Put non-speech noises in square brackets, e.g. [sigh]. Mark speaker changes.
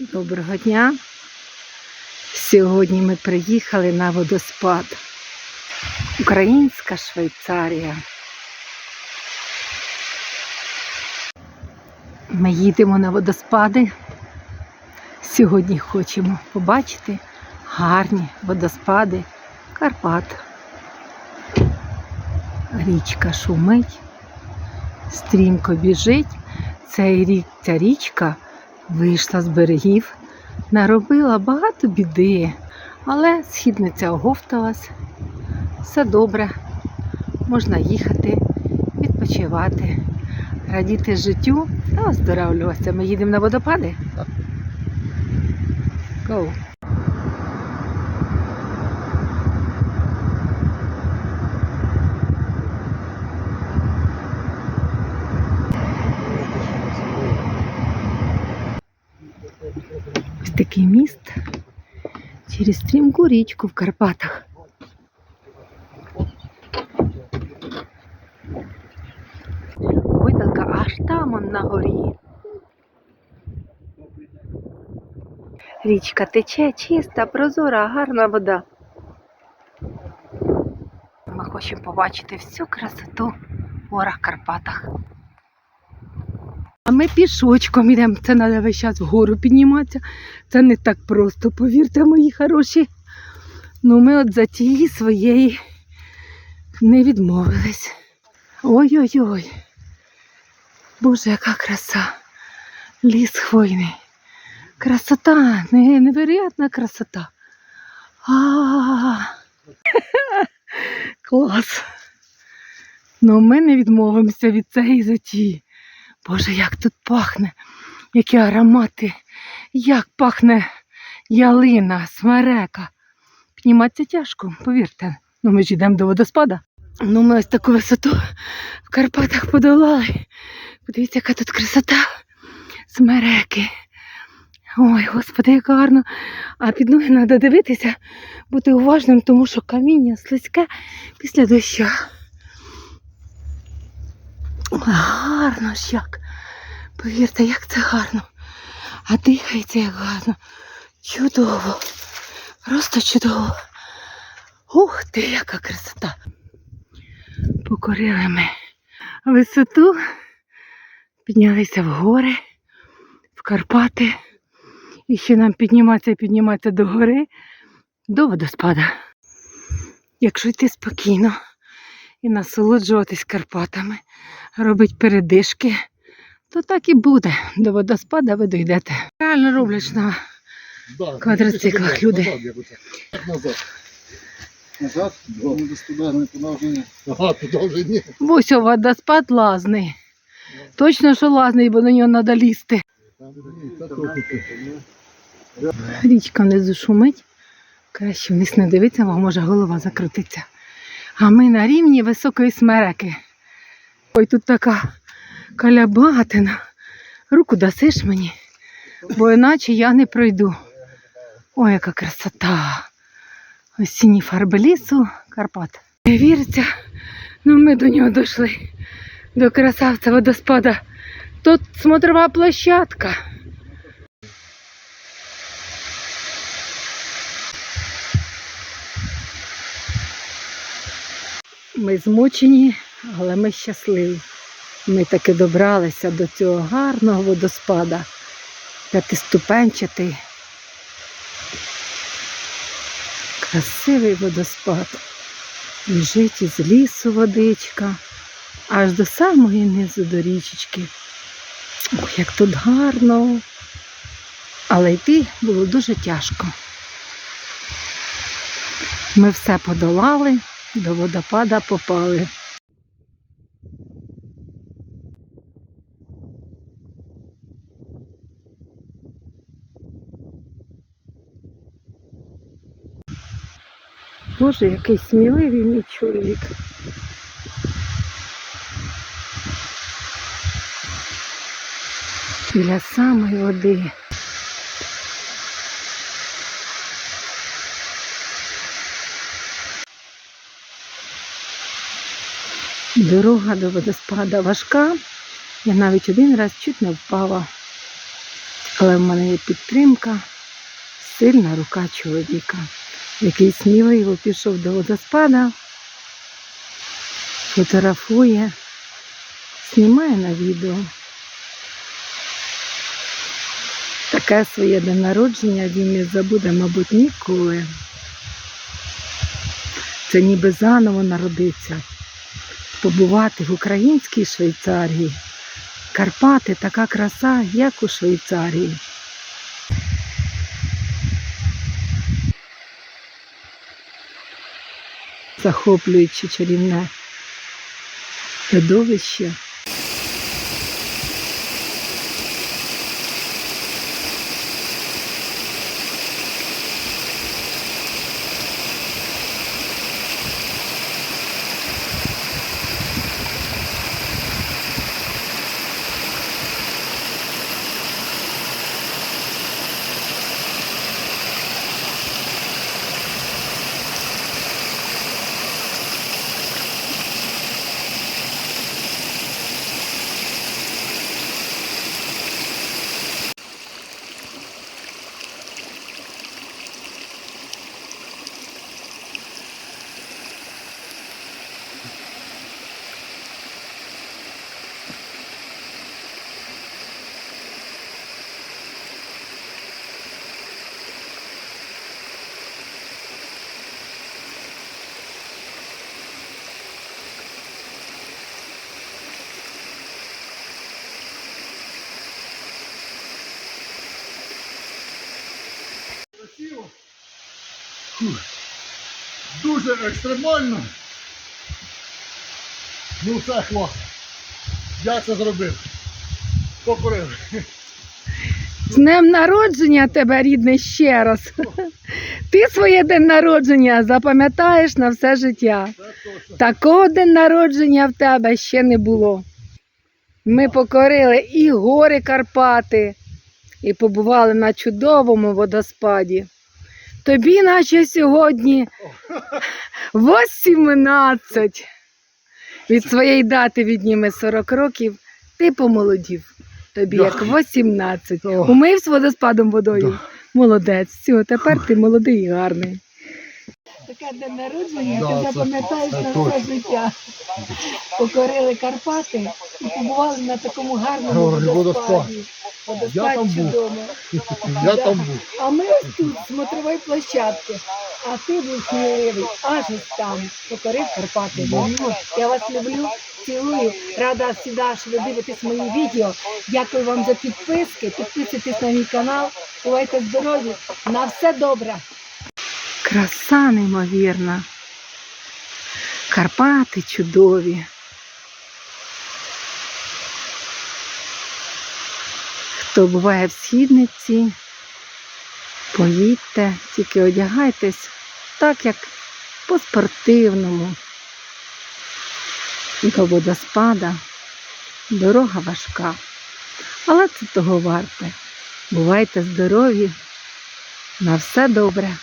Speaker 1: Доброго дня. Сьогодні ми приїхали на водоспад. Українська Швейцарія. Ми їдемо на водоспади. Сьогодні хочемо побачити гарні водоспади Карпат. Річка шумить, стрімко біжить. Цей рік ця річка вийшла з берегів, наробила багато біди, але східниця оговталась. Все добре, можна їхати, відпочивати, радіти життю та оздоравлюватися. Ми їдемо на водопади. Go. Такий міст через стрімку річку в Карпатах. Гойдалка аж там он на горі. Річка тече чиста, прозора, гарна вода. Ми хочемо побачити всю красоту в горах Карпатах. Ми пішочком йдемо. Це треба весь час вгору підніматися. Це не так просто, повірте, мої хороші. Ну ми от за тієї своєї не відмовились. Ой-ой-ой. Боже, яка краса. Ліс хвойний. Красота, невероятна красота. [laughs] Клас. Ну ми не відмовимося від цієї затії. Боже, як тут пахне, які аромати, як пахне ялина, смерека. Підніматися тяжко, повірте. Ну ми ж йдемо до водоспада. Ну ми ось таку висоту в Карпатах подолали. Подивіться, яка тут красота. Смереки. Ой, господи, як гарно. А під ноги треба дивитися, бути уважним, тому що каміння слизьке після доща. Гарно ж як. Повірте, як це гарно. А дихається як гарно. Чудово. Просто чудово. Ух ти, яка красота. Покорили ми висоту, піднялися в гори, в Карпати. І ще нам підніматися і підніматися до гори, до водоспада. Якщо йти спокійно і насолоджуватись Карпатами, робити передишки, то так і буде. До водоспада ви дійдете. Реально роблять на Квадроциклах люди.
Speaker 2: Назад, десь туди.
Speaker 1: Ось водоспад лазний. Точно, що лазний, бо на нього треба лізти. Річка внизу шумить. Краще вниз не дивитися, бо може голова закрутиться. А ми на рівні високої смереки. Ой, тут така калябатина. Руку дасиш мені, бо іначе я не пройду. Ой, яка красота. Осінні фарби лісу, Карпат. Не віриться, ну ми до нього дійшли. До красавця водоспада. Тут смотрова площадка. Ми змучені, але ми щасливі. Ми таки добралися до цього гарного водоспада. П'ятиступенчатий. Красивий водоспад. Біжить із лісу водичка, аж до самої низу до річечки. Ох, як тут гарно. Але йти було дуже тяжко. Ми все подолали, до водопада попали. Боже, який сміливий мій чоловік. Біля самої води. Дорога до водоспада важка. Я навіть один раз чуть не впала. Але в мене є підтримка, сильна рука чоловіка, який сміливо пішов до водоспада, фотографує, знімає на відео. Таке своє день народження він не забуде, мабуть, ніколи. Це ніби заново народиться, побувати в українській Швейцарії. Карпати така краса, як у Швейцарії. Захоплюючи чарівне видовище.
Speaker 2: Дуже екстремально. Ну все, хлоп. Я це зробив. Покорив.
Speaker 1: З днем народження тебе, рідний, ще раз. Ти своє день народження запам'ятаєш на все життя. Такого день народження в тебе ще не було. Ми покорили і гори Карпати, і побували на чудовому водоспаді. Тобі, наче сьогодні 18. Від своєї дати відніме 40 років, ти помолодів. Тобі як
Speaker 2: Дякую.
Speaker 1: 18. Умив з водоспадом водою. Молодець. Все, тепер ти молодий і гарний. Таке день народження,
Speaker 2: Да,
Speaker 1: ти запам'ятаєш на все життя. Покорили Карпати і побували на такому гарному водоспаді.
Speaker 2: Я там був. [laughs] Я там був.
Speaker 1: А ми ось тут, з смотрової площадки. А ти був сміливий, аж ось там. Покорив Карпати. Я вас люблю, цілую. Рада завжди, що ви дивитесь мої відео. Дякую вам за підписки. Підписуйтесь на мій канал. Бувайте здорові. На все добре. Краса неймовірна. Карпати чудові. Хто буває в східниці, поїдьте, тільки одягайтесь так, як по-спортивному. До водоспада дорога важка, але це того варте. Бувайте здорові, на все добре.